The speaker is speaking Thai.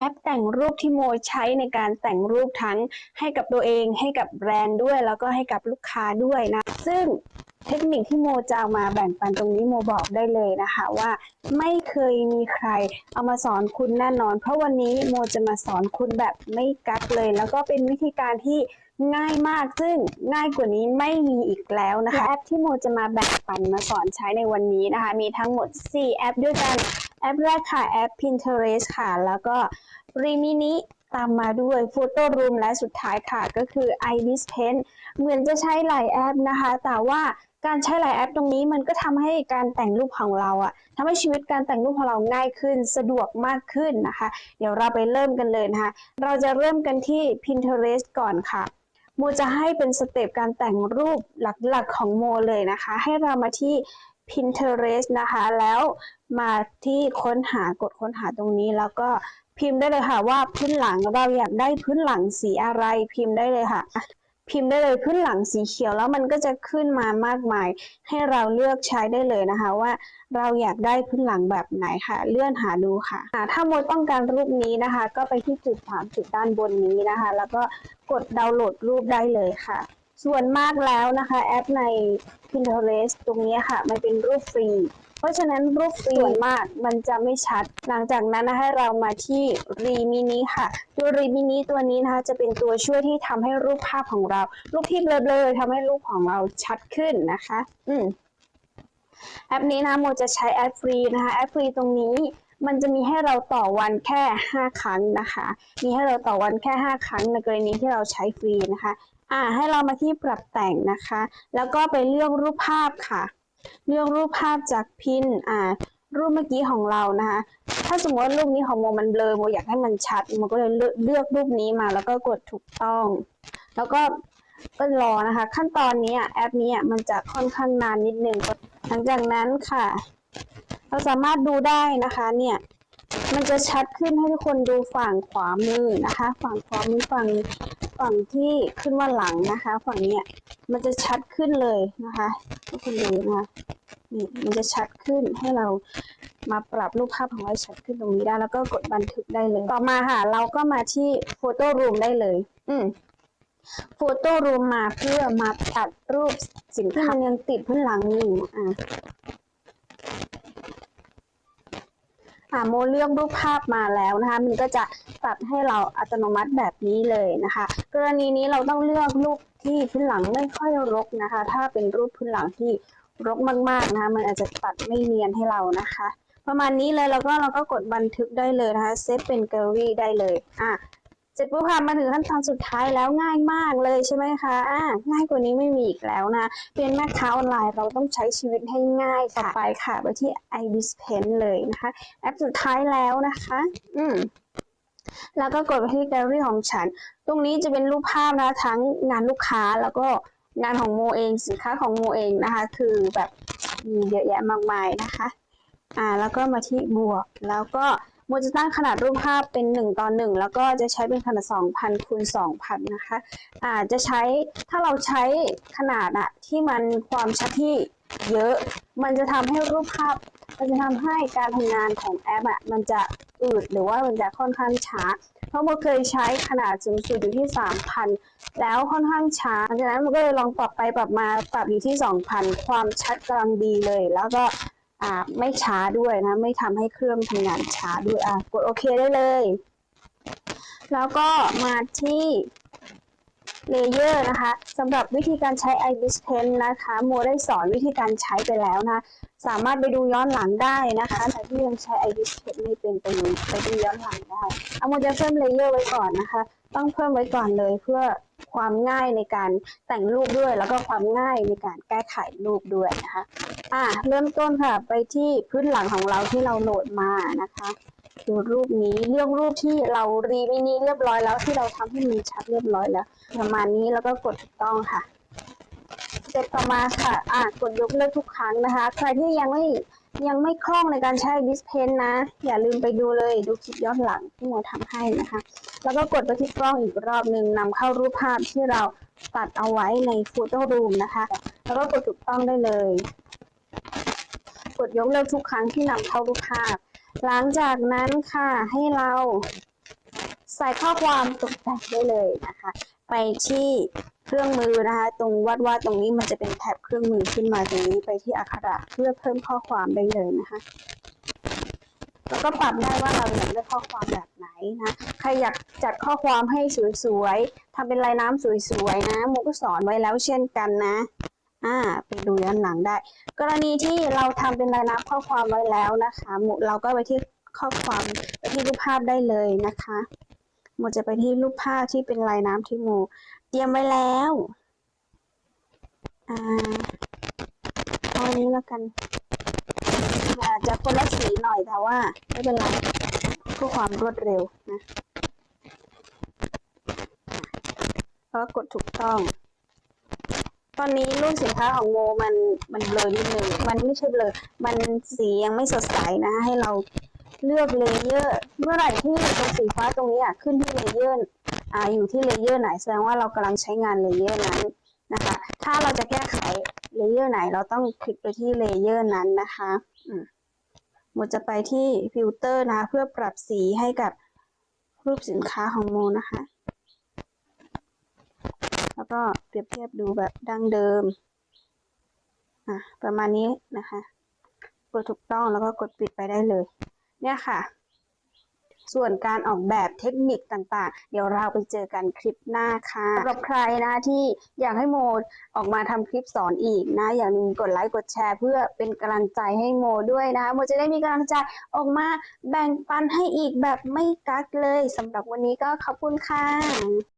แอปแต่งรูปที่โมใช้ในการแต่งรูปทั้งให้กับตัวเองให้กับแบรนด์ด้วย แล้วก็ให้กับลูกค้าด้วยนะ ซึ่งเทคนิคที่โมจะเอามาแบ่งปันตรงนี้โมบอกได้เลยนะคะว่า ไม่เคยมีใครเอามาสอนคุณแน่นอน เพราะวันนี้โมจะมาสอนคุณแบบไม่กักเลย แล้วก็เป็นวิธีการที่ง่ายมากซึ่งง่ายกว่านี้ไม่มีอีกแล้วนะคะแอปที่โมจะมาแบ่งปันมาสอนใช้ในวันนี้นะคะ มีทั้งหมด 4 แอปด้วยกัน อปแรกค่ะ แอป Pinterest ค่ะ แล้วก็ Rimini ตามมาด้วย Photo Room และสุดท้ายค่ะ ก็คือ Iris Pen เหมือนจะใช้หลายแอปนะคะ แต่ว่าการใช้หลายแอปตรงนี้มันก็ทำให้การแต่งรูปของเราอะทำให้ชีวิตการแต่งรูปของเราง่ายขึ้นสะดวกมากขึ้นนะคะ เดี๋ยวเราไปเริ่มกันเลยนะคะ เราจะเริ่มกันที่ Pinterest ก่อนค่ะ โมจะให้เป็นสเต็ปการแต่งรูปหลักๆของโมเลยนะคะ ให้เรามาที่ Pinterest นะคะ แล้วมาที่ค้นหากดค้นหาตรงนี้แล้วก็พิมพ์ได้เลยค่ะว่าพื้นหลังเราอยากได้พื้นหลังสีอะไรพิมพ์ได้เลยค่ะ พิมพ์ได้เลยพื้นหลังสีเขียวแล้วมันก็จะขึ้นมามากมาย ให้เราเลือกใช้ได้เลยนะคะว่าเราอยากได้พื้นหลังแบบไหนค่ะ เลื่อนหาดูค่ะถ้าโมต้องการรูปนี้นะคะ ก็ไปที่จุดสามจุดด้านบนนี้นะคะ แล้วก็กดดาวน์โหลดรูปได้เลยค่ะ ส่วนมากแล้วนะคะแอปใน Pinterest ตรงนี้ค่ะ มันเป็นรูปฟรี เพราะฉะนั้นรูปฟรีมากมันจะไม่ชัด หลังจากนั้นนะคะเรามาที่ Remini ค่ะ ตัว Remini ตัวนี้นะคะจะเป็นตัวช่วยที่ทำให้รูปภาพของเรา รูปที่เบลอๆทำให้รูปของเราชัดขึ้นนะคะ อืมแอปนี้นะโมจะใช้แอปฟรีนะคะ แอปฟรีตรงนี้มันจะมีให้เราต่อวันแค่ 5 ครั้งนะคะ มีให้เราต่อวันแค่ 5 ครั้งในกรณีที่เราใช้ฟรีนะคะ อ่าให้เรามาที่ปรับแต่งนะคะ แล้วก็ไปเลือกรูปภาพค่ะ เลือกรูปภาพจากพินอ่ารูปเมื่อกี้ของเรานะคะ ถ้าสมมติว่ารูปนี้ของโมมันเบลอโมอยากให้มันชัดโมก็เลยเลือกรูปนี้มาแล้วก็กดถูกต้อง แล้วก็ก็รอนะคะ ขั้นตอนนี้แอปนี้มันจะค่อนข้างนานนิดนึงหลังจากนั้นค่ะ เราสามารถดูได้นะคะเนี่ยมันจะชัดขึ้นให้ทุกคนดูฝั่งขวามือนะคะ ฝั่งขวามือฝั่ง ฝั่งที่ขึ้นว่าหลังนะคะ ฝั่งเนี้ยมันจะชัดขึ้นเลยนะคะทุกคนดูนะคะนี่มันจะชัดขึ้นให้เรามาปรับรูปภาพของเราให้ชัดขึ้นตรงนี้ได้ แล้วก็กดบันทึกได้เลย ต่อมาค่ะ เราก็มาที่โฟโต้รูมได้เลย อืมโฟโต้รูมมาเพื่อมาตัดรูปสินค้ามันยังติดพื้นหลังอยู่อะ อะโมเลือกรูปภาพมาแล้วนะคะมันก็จะตัดให้เราอัตโนมัติแบบนี้เลยนะคะ กรณีนี้เราต้องเลือกรูปที่พื้นหลังไม่ค่อยรกนะคะ ถ้าเป็นรูปพื้นหลังที่รกมากๆนะคะ มันอาจจะตัดไม่เนียนให้เรานะคะ ประมาณนี้เลยแล้วก็เราก็กดบันทึกได้เลยนะคะเซฟเป็นแกลเลอรี่ได้เลยอะ เสร็จปุ๊บค่ะมาถึงขั้นตอนสุดท้ายแล้วง่ายมากเลยใช่ไหมคะอ่าง่ายกว่านี้ไม่มีอีกแล้วนะเป็นแม่ค้าออนไลน์เราต้องใช้ชีวิตให้ง่ายต่อไปค่ะ ไปที่ Ibis Pen เลยนะคะแอปสุดท้ายแล้วนะคะ อืมแล้วก็กดไปที่แกลเลอรี่ของฉัน ตรงนี้จะเป็นรูปภาพนะทั้งงานลูกค้าแล้วก็งานของโมเองสินค้าของโมเองนะคะ คือแบบมีเยอะแยะมากมายนะคะ อ่า แล้วก็มาที่บวก แล้วก็ โมจะตั้งขนาดรูปภาพเป็น 1 ต่อ 1 แล้วก็จะใช้เป็นขนาด 2,000คูณ2,000 นะคะอ่าจะใช้ถ้าเราใช้ขนาดอะที่มันความชัดที่เยอะ มันจะทำให้รูปภาพ มันจะทำให้การทำงานของแอปอะมันจะอืดหรือว่ามันจะค่อนข้างช้า เพราะโมเคยใช้ขนาดสูงสุดอยู่ที่ 3,000 แล้วค่อนข้างช้าดังนั้นมันก็เลยลองปรับไปปรับมาปรับอยู่ที่ 2,000 ความชัดกำลังดีเลย แล้วก็ อ่าไม่ช้าด้วยนะ ไม่ทำให้เครื่องทำงานช้าด้วยอะกดโอเคได้เลย แล้วก็มาที่เลเยอร์นะคะสำหรับวิธีการใช้ Ibis Pen นะคะโมได้สอนวิธีการใช้ไปแล้วนะ สามารถไปดูย้อนหลังได้นะคะแต่ที่ยังใช้ Ibis Pen ไม่เป็นไปดูไปดูย้อนหลังได้เอาโมจะเพิ่มเลเยอร์ไว้ก่อนนะคะ ต้องเพิ่มไว้ก่อนเลยเพื่อ ความง่ายในการแต่งรูปด้วย แล้วก็ความง่ายในการแก้ไขรูปด้วยนะคะ อะเริ่มต้นค่ะ ไปที่พื้นหลังของเราที่เราโหลดมานะคะดูรูปนี้เลือกรูปที่เรารีมินิเรียบร้อยแล้วที่เราทำให้มันชัดเรียบร้อยแล้ว ประมาณนี้แล้วก็กดถูกต้องค่ะเสร็จต่อมาค่ะ อะกดยกเลิกทุกครั้งนะคะ ใครที่ยังไม่ ยังไม่คล่องในการใช้ดิสเพนนะ อย่าลืมไปดูเลยดูคลิปย้อนหลังที่โมทำให้นะคะ แล้วก็กดไปที่กล้องอีกรอบหนึ่งนำเข้ารูปภาพที่เราตัดเอาไว้ในโฟโต้รูมนะคะ แล้วก็กดถูกต้องได้เลย กดยกเลิกทุกครั้งที่นำเข้ารูปภาพ หลังจากนั้นค่ะให้เราใส่ข้อความตกแต่งได้เลยนะคะ ไปที่ เครื่องมือนะคะ ตรงวาดวาดตรงนี้มันจะเป็นแท็บเครื่องมือขึ้นมาตรงนี้ไปที่อักขระเพื่อเพิ่มข้อความได้เลยนะคะแล้วก็ปรับได้ว่าเราอยากได้ข้อความแบบไหนนะใครอยากจัดข้อความให้สวยๆทำเป็นลายน้ำสวยๆนะโมก็สอนไว้แล้วเช่นกันนะอ่าไปดูย้อนหลังได้ กรณีที่เราทำเป็นลายน้ำข้อความไว้แล้วนะคะโมเราก็ไปที่ข้อความไปที่รูปภาพได้เลยนะคะ โมจะไปที่รูปภาพที่เป็นลายน้ำที่โมเตรียมไว้แล้วอ่าเอาอันนี้แล้วกันอาจจะคนละสีหน่อยแต่ว่าไม่เป็นไรเพื่อความรวดเร็วนะแล้วก็กดถูกต้อง ตอนนี้รูปสินค้าของโมมันมันเบลอนิดนึงมันไม่ใช่เบลอมันสียังไม่สดใสนะ ให้เรา เลือกเลเยอร์ เมื่อไหร่ที่ตรงสีฟ้าตรงนี้อะขึ้นที่เลเยอร์อ่าอยู่ที่เลเยอร์ไหนแสดงว่าเรากำลังใช้งานเลเยอร์นั้นนะคะ ถ้าเราจะแก้ไขเลเยอร์ไหน เราต้องคลิกไปที่เลเยอร์นั้นนะคะอืมโมจะไปที่ฟิลเตอร์นะเพื่อปรับสีให้กับรูปสินค้าของโมนะคะ แล้วก็เปรียบเทียบดูแบบดั้งเดิมอะประมาณนี้นะคะกดถูกต้องแล้วก็กดปิดไปได้เลย เนี่ยค่ะ ส่วนการออกแบบเทคนิคต่างๆ เดี๋ยวเราไปเจอกันคลิปหน้าค่ะสำหรับใครนะที่อยากให้โมออกมาทำคลิปสอนอีกนะ อย่าลืมกดไลค์กดแชร์เพื่อเป็นกำลังใจให้โมด้วยนะคะโมจะได้มีกำลังใจออกมาแบ่งปันให้อีกแบบไม่กักเลยสำหรับวันนี้ก็ขอบคุณค่ะ